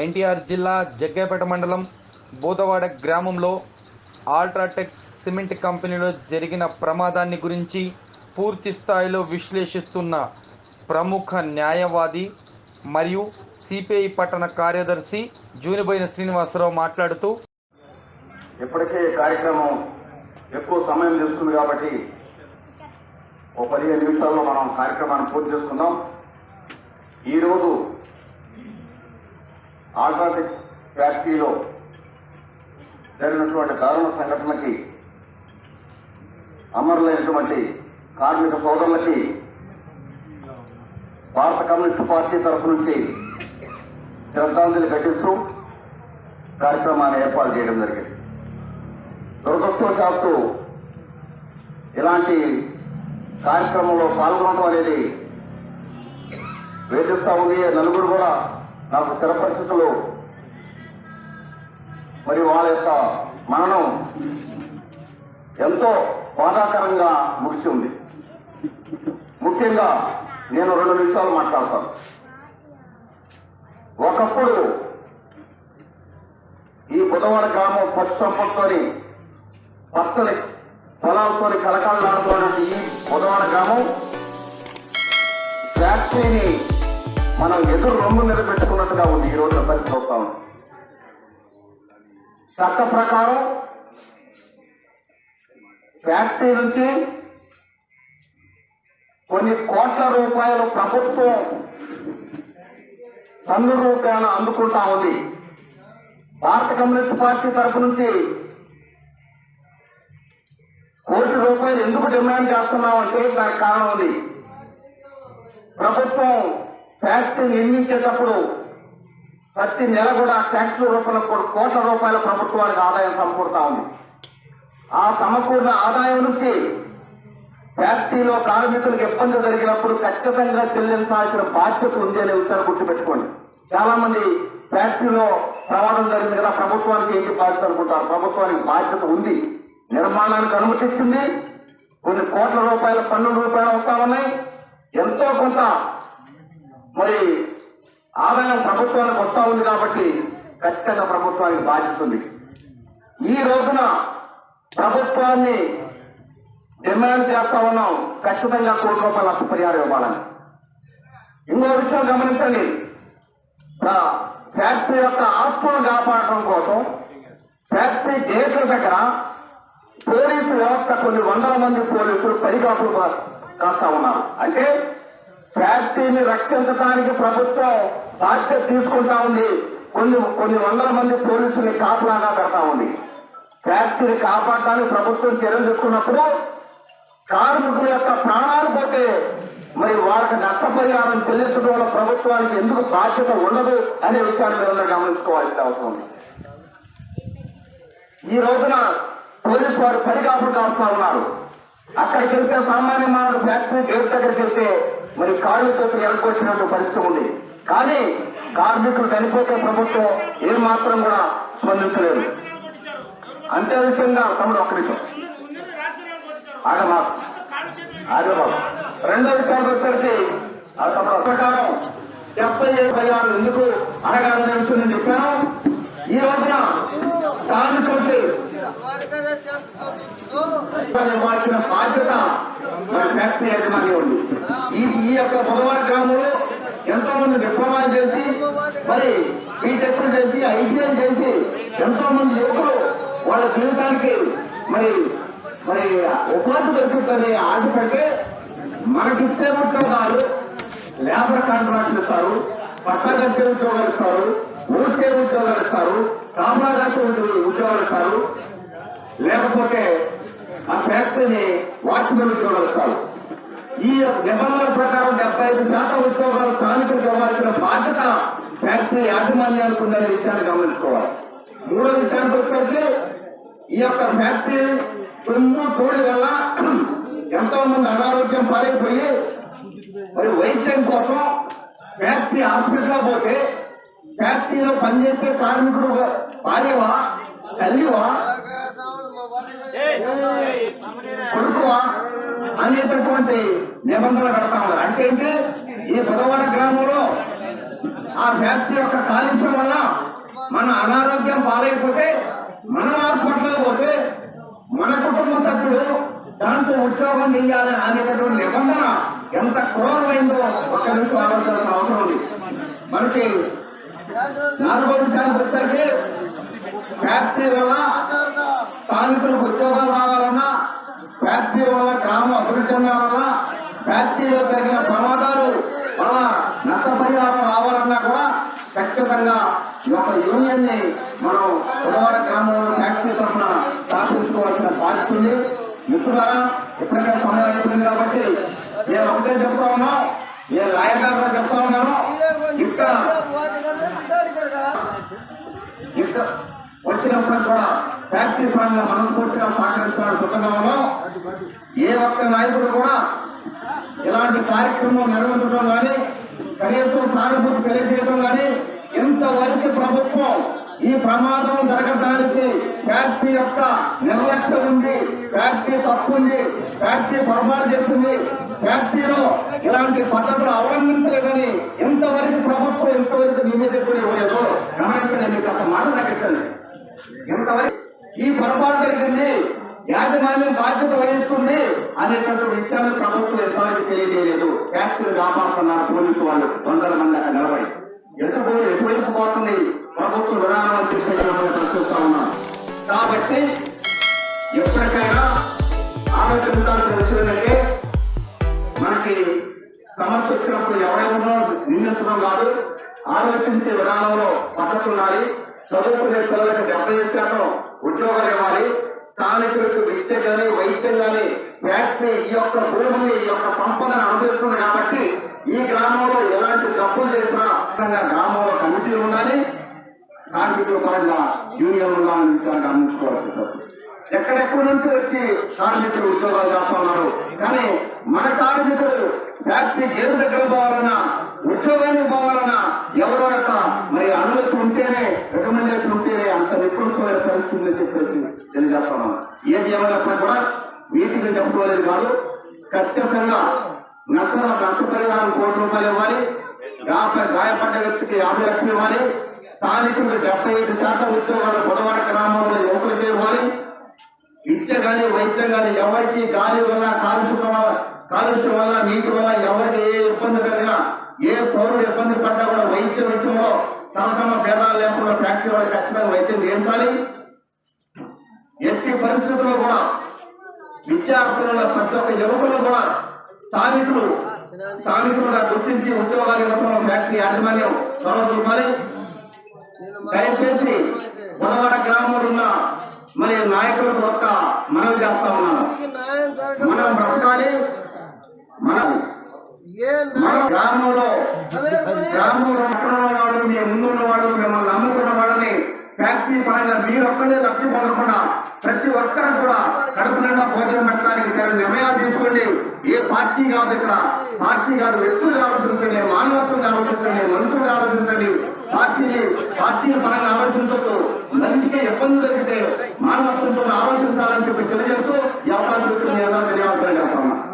ఎన్టీఆర్ జిల్లా జగ్గైపేట మండలం బూదవాడ గ్రామంలో ఆల్ట్రాటెక్ సిమెంట్ కంపెనీలో జరిగిన ప్రమాదాన్ని గురించి పూర్తి స్థాయిలో విశ్లేషిస్తున్న ప్రముఖ న్యాయవాది మరియు సిపిఐ పట్టణ కార్యదర్శి జూనిబోయిన శ్రీనివాసరావు మాట్లాడుతూ ఇప్పటికే కార్యక్రమం ఎక్కువ సమయం తీసుకుంది కాబట్టి ఓ పదిహేను నిమిషాల్లో మనం కార్యక్రమాన్ని పూర్తి చేసుకుందాం. ఈరోజు ఆల్ట్రాటిక్ ఫ్యాక్టరీలో జరిగినటువంటి దారుణ సంఘటనకి అమరులైనటువంటి కార్మిక సోదరులకి భారత కమ్యూనిస్ట్ పార్టీ తరఫు నుంచి శ్రద్ధాంజలి ఘటిస్తూ కార్యక్రమాన్ని ఏర్పాటు చేయడం జరిగింది. దురదృష్టవశాత్తు ఇలాంటి కార్యక్రమంలో పాల్గొనడం అనేది వేధిస్తూ ఉంది. నలుగురు కూడా నాకు స్థిర పరిస్థితులు మరి వాళ్ళ యొక్క మరణం ఎంతో బాధాకరంగా ముగిసి ఉంది. ముఖ్యంగా నేను రెండు నిమిషాలు మాట్లాడతాను. ఒకప్పుడు ఈ బుధవాడ గ్రామం పశు సంపదతోని పచ్చని పొలాలతోని కలకాలాడుతున్నటువంటి ఈ బుధవాడ గ్రామం ఫ్యాక్టరీని మనం ఎదురు రొమ్ము నిలబెట్టుకున్నట్టుగా ఉంది ఈ రోజు పరిస్థితి వస్తా ఉంది చట్ట ప్రకారం ఫ్యాక్టరీ నుంచి కొన్ని కోట్ల రూపాయలు ప్రభుత్వం పన్ను రూపాయన అందుకుంటా ఉంది. భారత కమ్యూనిస్ట్ పార్టీ తరపు నుంచి కోటి రూపాయలు ఎందుకు డిమాండ్ చేస్తున్నామంటే దానికి కారణం ఉంది. ప్రభుత్వం ఫ్యాక్టరీ నిర్మించేటప్పుడు ప్రతి నెల కూడా ట్యాక్స్ రూపంలో కోట్ల రూపాయల ప్రభుత్వానికి ఆదాయం సమకూరుతా ఉంది. ఆ సమకూర్ణ ఆదాయం నుంచి ఫ్యాక్టరీలో కార్మికులకు ఇబ్బంది జరిగినప్పుడు ఖచ్చితంగా చెల్లించాల్సిన బాధ్యత ఉంది అనే విషయాన్ని గుర్తుపెట్టుకోండి. చాలా మంది ఫ్యాక్టరీలో ప్రమాదం జరిగింది కదా ప్రభుత్వానికి ఏంటి బాధ్యత అనుకుంటారు? ప్రభుత్వానికి బాధ్యత ఉంది. నిర్మాణానికి అనుమతిచ్చింది కొన్ని కోట్ల రూపాయల పన్ను రూపాయలు వస్తా ఉన్నాయి. ఎంతో కొంత మరి ఆదాయం ప్రభుత్వానికి వస్తా ఉంది కాబట్టి ఖచ్చితంగా ప్రభుత్వానికి బాధిస్తుంది ఈ రోజున ప్రభుత్వాన్ని డిమాండ్ చేస్తా ఉన్నాం. ఖచ్చితంగా కోటి రూపాయల నష్టపరిహారం ఇవ్వాలని. ఇంకో విషయం గమనించండి. ఫ్యాక్టరీ యొక్క ఆస్తులను కాపాడటం కోసం ఫ్యాక్టరీ గేట్ల దగ్గర పోలీసు వ్యవస్థ కొన్ని వందల మంది పోలీసులు పడికాపులు కా- కాస్తా ఉన్నారు. అంటే ఫ్యాక్టరీని రక్షించడానికి ప్రభుత్వం బాధ్యత తీసుకుంటా ఉంది. కొన్ని కొన్ని వందల మంది పోలీసుల్ని కాపలాగా పెడతా ఉంది. ఫ్యాక్టరీని కాపాడడానికి ప్రభుత్వం చర్యలు తీసుకున్నప్పుడు కార్మికుల యొక్క ప్రాణాలు పోతే మరి వాళ్ళకి నష్టపరిహారం చెల్లించడం వల్ల ప్రభుత్వానికి ఎందుకు బాధ్యత ఉండదు అనే విషయాన్ని మీరు గమనించుకోవాల్సిన అవసరం ఉంది. ఈ రోజున పోలీసు వారు పడిగాపులు కాపుతా ఉన్నారు. అక్కడికి వెళ్తే సామాన్య మానవుడు ఫ్యాక్టరీ గేట్ దగ్గరికి వెళ్తే మరి కారు చేతులు ఎరకొచ్చినట్టు పరిస్థితి ఉంది. కానీ కార్మికులు చనిపోతే ప్రభుత్వం ఏం మాత్రం కూడా స్పందించలేదు. అంతే విషయంగా తమ్ముడు ఒక్క నిమిషం. ఆగమాకు. రెండో విషయానికి వచ్చేసరికి ఆ తమ్ముడు ప్రకారం డెబ్బై పరిహారం ఎందుకు అడగాలనే విషయం నేను చెప్పాను. ఈ రోజున కార్మికులకి నిర్వహించిన బాధ్యత ఫ్యాక్టరీ యజమాని ఈ ఈ యొక్క బుధవాడ గ్రామంలో ఎంతో మంది డిప్లొమాలు చేసి మరి బీటెక్ చేసి ఐటీఐ చేసి ఎంతో మంది యువకులు వాళ్ళ జీవితానికి మరి మరి ఉపాధి దొరుకుతుందని ఆశపడితే మనకిచ్చే ఉద్యోగాలు లేబర్ కాంట్రాక్ట్లు ఇస్తారు పట్టా కట్టే ఉద్యోగాలు ఇస్తారు ఊడ్చే ఉద్యోగాలు ఇస్తారు కాపలా కట్టే ఉద్యోగాలు ఇస్తారు. లేకపోతే ఆ ఫ్యాక్టరీని వాచ్మెన్ ఉద్యోగాలు ఇస్తారు ఈ నిబంధనల ప్రకారం డెబ్బై ఐదు శాతం ఉద్యోగాలు స్థానికులకు ఇవ్వాల్సిన బాధ్యత ఫ్యాక్టరీ యాజమాన్యానికి ఉందనే విషయాన్ని గమనించుకోవాలి. మూడో విషయానికి వచ్చేసి ఈ యొక్క ఫ్యాక్టరీ తుమ్ము తోడి వల్ల ఎంతో మంది అనారోగ్యం పాలైపోయి మరి వైద్యం కోసం ఫ్యాక్టరీ హాస్పిటల్ పోతే ఫ్యాక్టరీలో పనిచేసే కార్మికుడు భార్యవా తల్లివా కొడుకు అనేటటువంటి నిబంధనలు పెడతా ఉన్నారు. అంటే ఏంటి? ఈ బుధవాడ గ్రామంలో ఆ ఫ్యాక్టరీ యొక్క కాలుష్యం వల్ల మన అనారోగ్యం పాలైపోతే మనం హాస్పిటల్కి పోతే మన కుటుంబ సభ్యుడు దాంతో ఉద్యోగం చెయ్యాలి అనేటటువంటి నిబంధన ఎంత క్రూరమైందో ఒక్క నిమిషం ఆలోచించాల్సిన అవసరం ఉంది. మనకి నాలుగో విషయానికి వచ్చరికి ఫ్యాక్టరీ వల్ల స్థానికులకు ఉద్యోగాలు రావాలన్నా ఫ్యాక్టరీ వల్ల గ్రామం అభివృద్ధి చెందాలన్నా ఫ్యాక్టరీలో జరిగిన ప్రమాదాలు వల్ల నష్టపరిహారం రావాలన్నా కూడా ఖచ్చితంగా ఈ యొక్క యూనియన్ని మనం ఉదవాడ గ్రామంలో ఫ్యాక్టరీ తరఫున స్థాపించుకోవాల్సిన బాధ్యత ఉంది. మిత్రులారా ఇప్పటికే సమయం అయిపోయింది కాబట్టి నేను ఒకటే చెప్తా ఉన్నాను నేను లాయర్ గారు కూడా చెప్తా ఉన్నాను. ఇక్కడ ఇక్కడ వచ్చినప్పుడు కూడా ఫ్యాక్టరీ పరంగా మనస్ఫూర్తిగా సహకరించడానికి సిద్ధంగా ఏ ఒక్క నాయకుడు కూడా ఇలాంటి కార్యక్రమం నిర్వహించడం కానీ కనీసం సానుభూతి తెలియజేయడం కానీ ఇంతవరకు ప్రభుత్వం ఈ ప్రమాదం జరగడానికి ఫ్యాక్టరీ యొక్క నిర్లక్ష్యం ఉంది ఫ్యాక్టరీ తప్పు ఉంది ఫ్యాక్టరీ పొరపాటు చేస్తుంది ఫ్యాక్టరీలో ఇలాంటి పద్ధతులు అవలంబించలేదని ఇంతవరకు ప్రభుత్వం ఇంతవరకు నివేదిక కూడా ఇవ్వలేదు. గమనించండి మీకు ఒక మాట తగ్గించండి. ఈ పొరపాటు జరిగింది? యాజమాన్యం బాధ్యత వహిస్తుంది అనేటువంటి విషయాన్ని ప్రభుత్వం ఎంతవరకు తెలియజేయలేదు. ఫ్యాక్టరీ కాపాడుతున్నారు పోలీసు వాళ్ళు. వందల మంది అక్కడ నిలబడి. ఎందుకు ఎటువైపు పోతుంది? ప్రభుత్వ విధానాలు తీసుకొచ్చినప్పుడు చూస్తా ఉన్నాం. కాబట్టి ఎప్పటికైనా ఆలోచించాల్సిన విషయం ఏంటంటే మనకి సమస్య వచ్చినప్పుడు ఎవరైనా నిందించడం కాదు. ఆలోచించే విధానంలో పద్ధతి ఉండాలి. చదువుకునే పిల్లలకు డెబ్బై శాతం ఉద్యోగాలు ఇవ్వాలి స్థానికులకు విద్య కానీ వైద్యం కానీ ఫ్యాక్టరీ ఈ యొక్క భూమిని ఈ యొక్క సంపదను అనుభవిస్తుంది కాబట్టి ఈ గ్రామంలో ఎలాంటి తప్పులు చేసినా గ్రామంలో కమిటీలు ఉండాలి కార్మికుల పరంగా యూనియన్ ఉండాలని విషయాన్ని గమనించుకోవాల్సి ఎక్కడెక్కడి నుంచి వచ్చి కార్మికులు ఉద్యోగాలు చేస్తున్నారు? కానీ మన కార్మికులు ఫ్యాక్టరీ గేరు దగ్గర పోవాలన్నా ఉద్యోగానికి పోవాలన్నా ఎవరో యొక్క మరి అనుమతి ఉంటేనే రికమెండేషన్ ఉంటేనే అంత నిపుణులమైన పరిస్థితుందని చెప్పేసి తెలియజేస్తున్నాం. ఏది ఏమైనప్పుడు కూడా వీటిని చెప్పుకోలేదు కాదు. ఖచ్చితంగా నష్ట పరిహారం కోటి రూపాయలు ఇవ్వాలి. గాయ- గాయపడ్డ వ్యక్తికి యాభై లక్షలు ఇవ్వాలి. స్థానికులకు డెబ్బై ఐదు శాతం ఉద్యోగాలు బుధవాడ గ్రామంలో యువకులకే ఇవ్వాలి. విద్య కానీ వైద్యం కానీ ఎవరికి గాలి వల్ల కాలుష్యం వల్ల కాలుష్యం వల్ల నీటి వల్ల ఎవరికి ఏ ఇబ్బంది కలిగినా ఏ పౌరుడు ఇబ్బంది పడ్డా కూడా వైద్య విషయంలో తరతమ భేదాలు లేకుండా ఫ్యాక్టరీ వాళ్ళకి ఖచ్చితంగా వైద్యం చేయించాలి. ఎట్టి పరిస్థితుల్లో కూడా విద్యార్థుల ప్రతి ఒక్క యువకులు కూడా స్థానికులు స్థానికులుగా గుర్తించి ఉద్యోగాలు ఇవ్వడంలో ఫ్యాక్టరీ యాజమాన్యం చొరవ చూపాలి. దయచేసి బుధవాడ గ్రామంలో ఉన్న మరి నాయకులకు ఒక్క మనవి చేస్తా ఉన్నాను మనం బ్రతకాలి. మనం గ్రామంలో గ్రామంలో పక్కన ఉన్నవాడు మీ ముందు ఫ్యాక్టరీ పరంగా మీరొక్కడే లబ్ధి పొందకుండా ప్రతి ఒక్కరికి కూడా కడుపు నిండా భోజనం పెట్టడానికి సరైన నిర్ణయాలు తీసుకోండి. ఏ పార్టీ కాదు ఇక్కడ. పార్టీ కాదు వ్యక్తులుగా ఆలోచించండి మానవత్వంగా ఆలోచించండి మనుషులుగా ఆలోచించండి. పార్టీ పార్టీల పరంగా ఆలోచించొద్దు. మనిషికి ఇబ్బంది జరిగితే మానవత్వంతో ఆలోచించాలని చెప్పి తెలియజేస్తూ ఈ అవకాశం ఇచ్చిన ధన్యవాదాలు. అందరూ